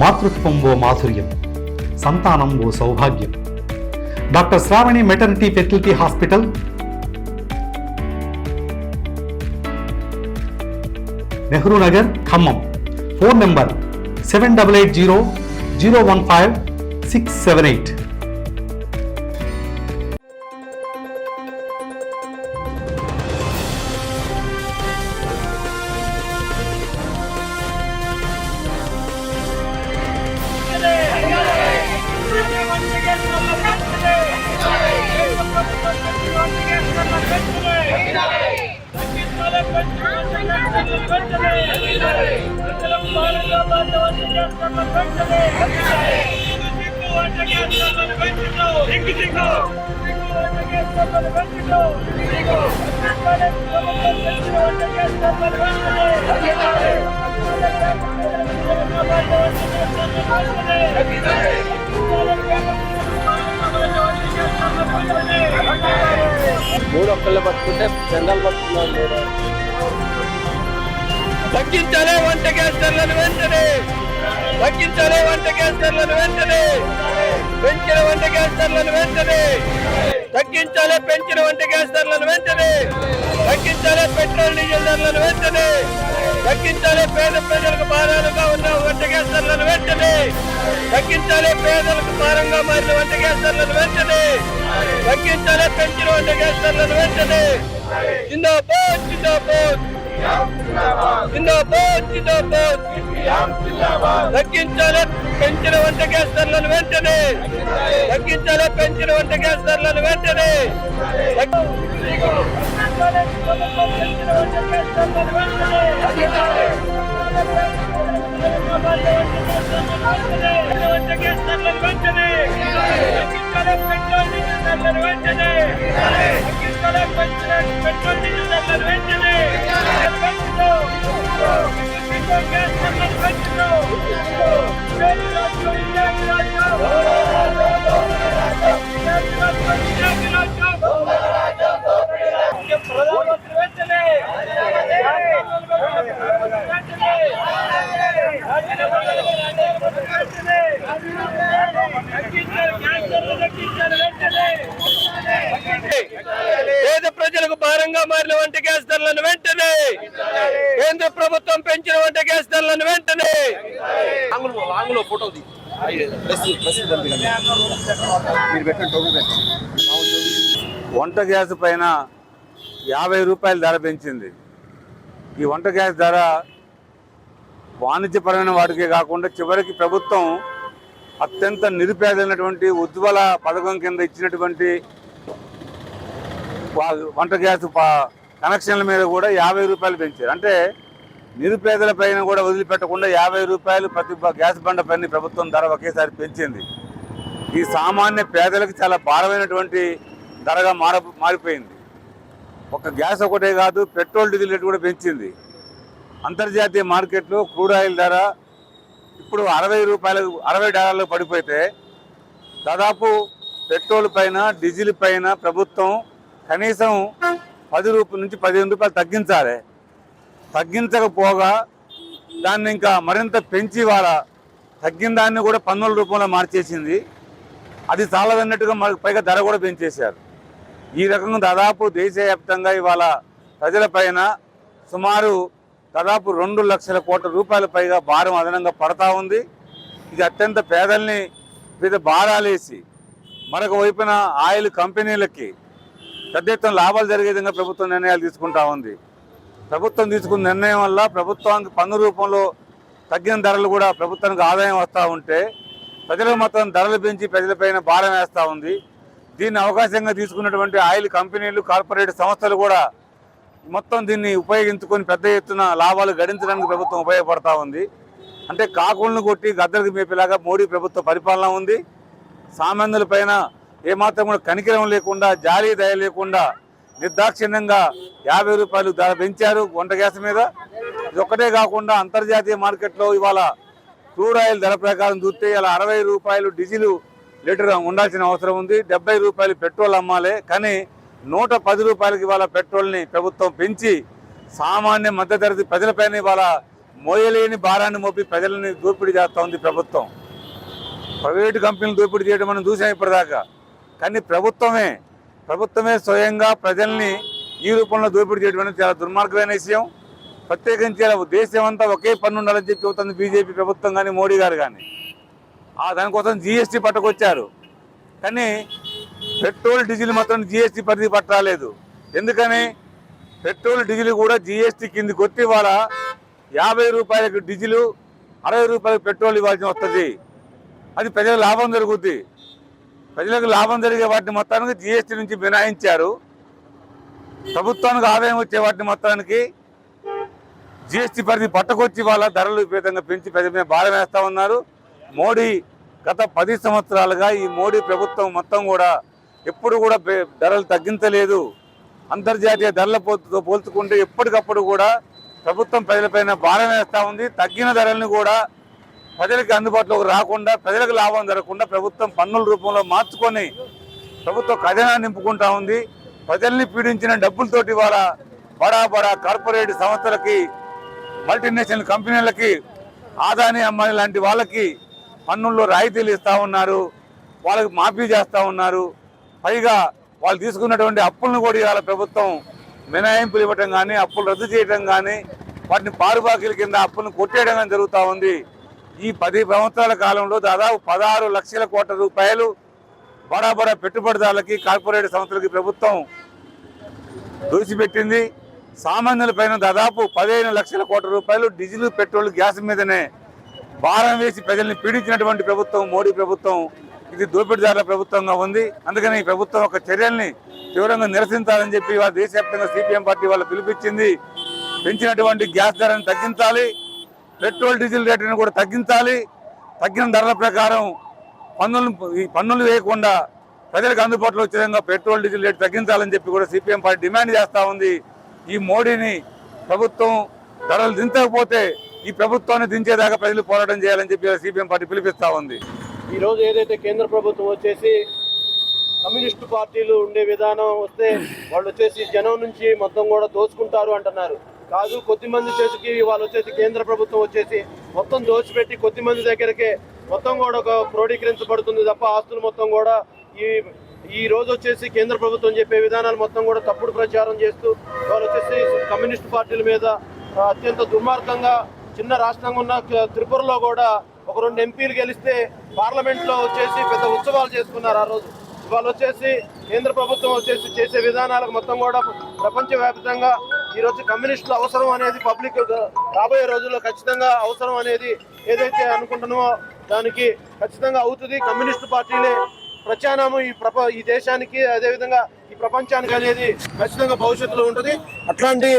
మాతృత్వం ఓ మాధుర్యం సంతానం ఓ సౌభాగ్యం. Doctor Sravani maternity facility hospital. Nehru Nagar Khammam. Phone number seven double eight zero zero one five six seven eight. మూడు ఒక్కళ్ళు పట్టుకుంటే జనరల్ పట్టుకున్నాం లేదు తగ్గించాలి వంట గ్యాస్ ధరలను వెంటనే. తగ్గించాలి వంట గ్యాస్ ధరలను వెంటనే. పెంచిన వంట గ్యాస్ ధరలను వెంటనే. తగ్గించాలి పెంచిన వంట గ్యాస్ ధరలను వెంటనే. తగ్గించాలి పెట్రోల్ డీజిల్ ధరలను వెంటనే. తగ్గించాలి పేద ప్రజలకు భారాలుగా ఉన్న వంట గ్యాస్ ధరలను వెంటనే. తగ్గించాలి పేదలకు భారంగా మారిన వంట గ్యాస్ ధరలను వెంటనే. తగ్గించాలి పెంచిన వంట గ్యాస్ ధరలను వెంటనే. జిందాబాద్ జిందాబాద్ జిందాబాద్ జిందాబాద్. తగ్గించాలి పెంచిన వంట గ్యాస్ ధరలను వెంటనే. తగ్గించాలి పెంచిన వంట గ్యాస్ ధరలను వెంటనే. వంట గ్యాస్ భారంగా మారిన వంట గ్యాస్ ధరలను వెంటనే కేంద్ర ప్రభుత్వం పెంచిన వంట గ్యాస్ ధరలను వెంటనే వంట గ్యాస్ పైన యాభై రూపాయల ధర పెంచింది. ఈ వంట గ్యాస్ ధర వాణిజ్యపరమైన వాటికే కాకుండా చివరికి ప్రభుత్వం అత్యంత నిరుపేదైనటువంటి ఉజ్వల పథకం కింద ఇచ్చినటువంటి వంట గ్యాస్ కనెక్షన్ల మీద కూడా యాభై రూపాయలు పెంచారు. అంటే నిరుపేదల పైన కూడా వదిలిపెట్టకుండా యాభై రూపాయలు ప్రతి గ్యాస్ బండ పైన ప్రభుత్వం ధర ఒకేసారి పెంచింది. ఈ సామాన్య పేదలకు చాలా భారమైనటువంటి ధరగా మార మారిపోయింది. ఒక గ్యాస్ ఒకటే కాదు పెట్రోల్ డీజిల్ రేటు కూడా పెంచింది. అంతర్జాతీయ మార్కెట్లో క్రూడ్ ఆయిల్ ధర ఇప్పుడు అరవై రూపాయలు అరవై డాలర్లకు పడిపోతే దాదాపు పెట్రోల్ పైన డీజిల్ పైన ప్రభుత్వం కనీసం పది రూపాయల నుంచి పదిహేను రూపాయలు తగ్గించాలి. తగ్గించకపోగా దాన్ని ఇంకా మరింత పెంచి వాళ్ళ తగ్గిన దాన్ని కూడా పన్నుల రూపంలో మార్చేసింది. అది చాలదన్నట్టుగా మనకు పైగా ధర కూడా పెంచేశారు. ఈ రకంగా దాదాపు దేశవ్యాప్తంగా ఇవాళ ప్రజలపైన సుమారు దాదాపు రెండు లక్షల కోట్ల రూపాయల పైగా భారం అదనంగా పడతా ఉంది. ఇది అత్యంత పేదల్ని మీద భారాలేసి మరొక వైపున ఆయిల్ కంపెనీలకి పెద్ద ఎత్తున లాభాలు జరిగే విధంగా ప్రభుత్వం నిర్ణయాలు తీసుకుంటా ఉంది. ప్రభుత్వం తీసుకున్న నిర్ణయం వల్ల ప్రభుత్వానికి పన్ను రూపంలో తగ్గిన ధరలు కూడా ప్రభుత్వానికి ఆదాయం వస్తూ ఉంటే ప్రజలకు మొత్తం ధరలు పెంచి ప్రజలపైన భారం వేస్తూ ఉంది. దీన్ని అవకాశంగా తీసుకున్నటువంటి ఆయిల్ కంపెనీలు కార్పొరేట్ సంస్థలు కూడా మొత్తం దీన్ని ఉపయోగించుకొని పెద్ద ఎత్తున లాభాలు గడించడానికి ప్రభుత్వం ఉపయోగపడతా ఉంది. అంటే కాకులను కొట్టి గద్దలకు మేపేలాగా మోడీ ప్రభుత్వ పరిపాలన ఉంది. సామాన్యుల పైన ఏమాత్రం కూడా కనికరం లేకుండా జాలి దయ లేకుండా నిర్దాక్షిణ్యంగా యాభై రూపాయలు ధర పెంచారు వంట గ్యాస్ మీద. ఇది ఒక్కటే కాకుండా అంతర్జాతీయ మార్కెట్లో ఇవాళ క్రూడ్ ఆయిల్ ధర ప్రకారం చూస్తే ఇలా అరవై రూపాయలు డీజిల్ లీటర్ ఉండాల్సిన అవసరం ఉంది. డెబ్బై రూపాయలు పెట్రోల్ అమ్మాలి. కానీ నూట పది రూపాయలకి ఇవాళ పెట్రోల్ని ప్రభుత్వం పెంచి సామాన్య మధ్యతరగతి ప్రజలపైన ఇవాళ మోయలేని భారాన్ని మోపి ప్రజలని దోపిడీ చేస్తూ ఉంది ప్రభుత్వం. ప్రైవేటు కంపెనీలు దోపిడీ చేయడం మనం చూసాం ఇప్పటిదాకా. కానీ ప్రభుత్వమే ప్రభుత్వమే స్వయంగా ప్రజల్ని ఈ రూపంలో దోపిడీ చేయడం అనేది చాలా దుర్మార్గమైన విషయం. ప్రత్యేకించి దేశమంతా దేశం అంతా ఒకే పన్ను ఉండాలని చెప్పి చెబుతుంది బీజేపీ ప్రభుత్వం కానీ మోడీ గారు కానీ. ఆ దానికోసం జీఎస్టీ పట్టుకొచ్చారు. కానీ పెట్రోల్ డీజిల్ మాత్రం జీఎస్టీ పరిధి పట్టరాలేదు. ఎందుకని? పెట్రోల్ డీజిల్ కూడా జీఎస్టీ కింది కొట్టి వాళ్ళ యాభై రూపాయలకు డీజిల్ అరవై రూపాయలకు పెట్రోల్ ఇవ్వాల్సి వస్తుంది. అది ప్రజలకు లాభం జరుగుద్ది. ప్రజలకు లాభం జరిగే వాటిని మొత్తానికి జిఎస్టీ నుంచి మినహాయించారు. ప్రభుత్వానికి ఆదాయం వచ్చే వాటిని మొత్తానికి జిఎస్టీ పరిధి పట్టుకొచ్చి వాళ్ళ ధరలు విపరీతంగా పెంచి ప్రజల మీద భారం వేస్తూ ఉన్నారు. మోడీ గత పది సంవత్సరాలుగా ఈ మోడీ ప్రభుత్వం మొత్తం కూడా ఎప్పుడు కూడా ధరలు తగ్గించలేదు. అంతర్జాతీయ ధరల పోతుతో పోల్చుకుంటే ఎప్పటికప్పుడు కూడా ప్రభుత్వం ప్రజలపైన భారం వేస్తూ ఉంది. తగ్గిన ధరలను కూడా ప్రజలకు అందుబాటులోకి రాకుండా ప్రజలకు లాభం జరగకుండా ప్రభుత్వం పన్నుల రూపంలో మార్చుకొని ప్రభుత్వం ఖజానా నింపుకుంటా ఉంది. ప్రజల్ని పీడించిన డబ్బులతోటి వాళ్ళ బడా బడా కార్పొరేట్ సంస్థలకి మల్టీనేషనల్ కంపెనీలకి ఆదాని అమ్మాయి లాంటి వాళ్ళకి పన్నుల్లో రాయితీలు ఇస్తూ ఉన్నారు. వాళ్ళకి మాఫీ చేస్తూ ఉన్నారు. పైగా వాళ్ళు తీసుకున్నటువంటి అప్పులను కూడా ఇవాళ ప్రభుత్వం మినహాయింపులు ఇవ్వటం కానీ అప్పులు రద్దు చేయడం కానీ వాటిని పారుబాకీల కింద అప్పులను కొట్టేయడం కానీ జరుగుతూ ఉంది. ఈ పది సంవత్సరాల కాలంలో దాదాపు పదహారు లక్షల కోట్ల రూపాయలు బడా బడా పెట్టుబడిదారులకి కార్పొరేట్ సంస్థలకి ప్రభుత్వం దోచిపెట్టింది సామాన్యుల పైన దాదాపు పదిహేను లక్షల కోట్ల రూపాయలు డీజిల్ పెట్రోల్ గ్యాస్ మీదనే భారం వేసి ప్రజల్ని పీడించినటువంటి ప్రభుత్వం మోడీ ప్రభుత్వం ఇది దోపిడిదారుల ప్రభుత్వంగా ఉంది. అందుకని ఈ ప్రభుత్వం ఒక చర్యల్ని తీవ్రంగా నిరసించాలని చెప్పి వాళ్ళ దేశవ్యాప్తంగా సిపిఎం పార్టీ వాళ్ళు పిలిపించింది పెంచినటువంటి గ్యాస్ ధరను తగ్గించాలి. పెట్రోల్ డీజిల్ రేట్లను కూడా తగ్గించాలి. తగ్గిన ధరల ప్రకారం పన్నులు ఈ పన్నులు వేయకుండా ప్రజలకు అందుబాటులో వచ్చే విధంగా పెట్రోల్ డీజిల్ రేటు తగ్గించాలని చెప్పి కూడా సిపిఎం పార్టీ డిమాండ్ చేస్తూ ఉంది. ఈ మోడీని ప్రభుత్వం ధరలు దించకపోతే ఈ ప్రభుత్వాన్ని దించేదాకా ప్రజలు పోరాటం చేయాలని చెప్పి సిపిఎం పార్టీ పిలిపిస్తూ ఉంది. ఈ రోజు ఏదైతే కేంద్ర ప్రభుత్వం వచ్చేసి కమ్యూనిస్టు పార్టీలు ఉండే విధానం వస్తే వాళ్ళు వచ్చేసి జనం నుంచి మొత్తం కూడా దోచుకుంటారు అంటున్నారు. కాదు కొద్దిమంది చేతికి వాళ్ళు వచ్చేసి కేంద్ర ప్రభుత్వం వచ్చేసి మొత్తం దోచిపెట్టి కొద్దిమంది దగ్గరకే మొత్తం కూడా ఒక క్రోడీకరించబడుతుంది తప్ప ఆస్తులు మొత్తం కూడా ఈ ఈ రోజు వచ్చేసి కేంద్ర ప్రభుత్వం చెప్పే విధానాలు మొత్తం కూడా తప్పుడు ప్రచారం చేస్తూ వాళ్ళు వచ్చేసి కమ్యూనిస్ట్ పార్టీల మీద అత్యంత దుర్మార్గంగా చిన్న రాష్ట్రంగా ఉన్న త్రిపురలో కూడా ఒక రెండు ఎంపీలు గెలిస్తే పార్లమెంట్లో వచ్చేసి పెద్ద ఉత్సవాలు చేసుకున్నారు ఆ రోజు. ఇవాళ వచ్చేసి కేంద్ర ప్రభుత్వం వచ్చేసి చేసే విధానాలకు మొత్తం కూడా ప్రపంచవ్యాప్తంగా ఈరోజు కమ్యూనిస్టులు అవసరం అనేది పబ్లిక్ రాబోయే రోజుల్లో ఖచ్చితంగా అవసరం అనేది ఏదైతే అనుకుంటున్నామో దానికి ఖచ్చితంగా అవుతుంది. కమ్యూనిస్టు పార్టీలే ప్రత్యామ్నాయం ఈ ప్రప ఈ దేశానికి అదేవిధంగా ఈ ప్రపంచానికి అనేది ఖచ్చితంగా భవిష్యత్తులో ఉంటుంది. అట్లాంటి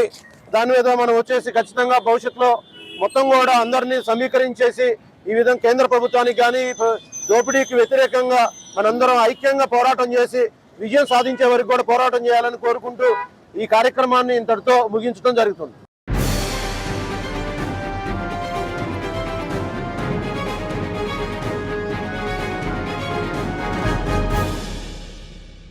దాని మీద మనం వచ్చేసి ఖచ్చితంగా భవిష్యత్తులో మొత్తం కూడా అందరినీ సమీకరించేసి ఈ విధంగా కేంద్ర ప్రభుత్వానికి కానీ దోపిడీకి వ్యతిరేకంగా మనందరం ఐక్యంగా పోరాటం చేసి విజయం సాధించే వరకు కూడా పోరాటం చేయాలని కోరుకుంటూ ఈ కార్యక్రమాన్ని ఇంతటితో ముగించడం జరుగుతుంది.